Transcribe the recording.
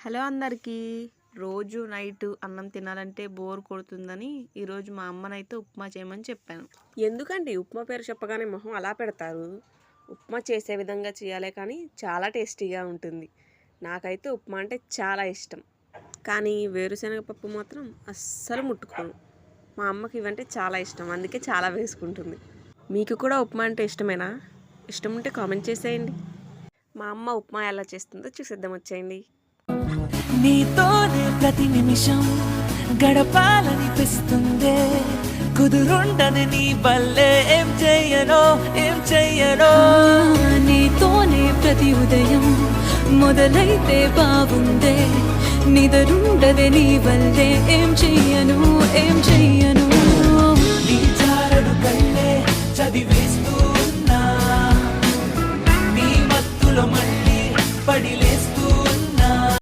Hello అందరికీ. రోజు night అన్నం తినాలంటే బోర్ కొడుతుందని ఈరోజు మా అమ్మనైతే ఉప్మా చేయమని చెప్పాను. ఎందుకండి? ఉప్మా పేరు చెప్పగానే మొహం అలా పెడతారు. ఉప్మా చేసే విధంగా చేయాలే కానీ చాలా టేస్టీగా ఉంటుంది. నాకైతే ఉప్మా అంటే చాలా ఇష్టం. కానీ వేరుశనగ పప్పు మాత్రం అస్సలు ముట్టుకోను. మా అమ్మకి ఇవంటే చాలా ఇష్టం. అందుకే చాలా వేసుకుంటుంది. మీకు కూడా ఉప్మా అంటే ఇష్టమేనా? ఇష్టం ఉంటే కామెంట్ చేసేయండి. మా అమ్మ ఉప్మా ఎలా చేస్తుందో చూసేద్దాం. వచ్చేయండి. నీతోనే ప్రతి నిమిషం గడపాలనిపిస్తుందే కుదురుండని నీ బల్లే ఏం చెయ్యనో ఏం చెయ్యనో. నీతోనే ప్రతి ఉదయం మొదలైతే బాగుందే. నిదరుండదే నీ వల్లే ఏం ఏం చెయ్యను.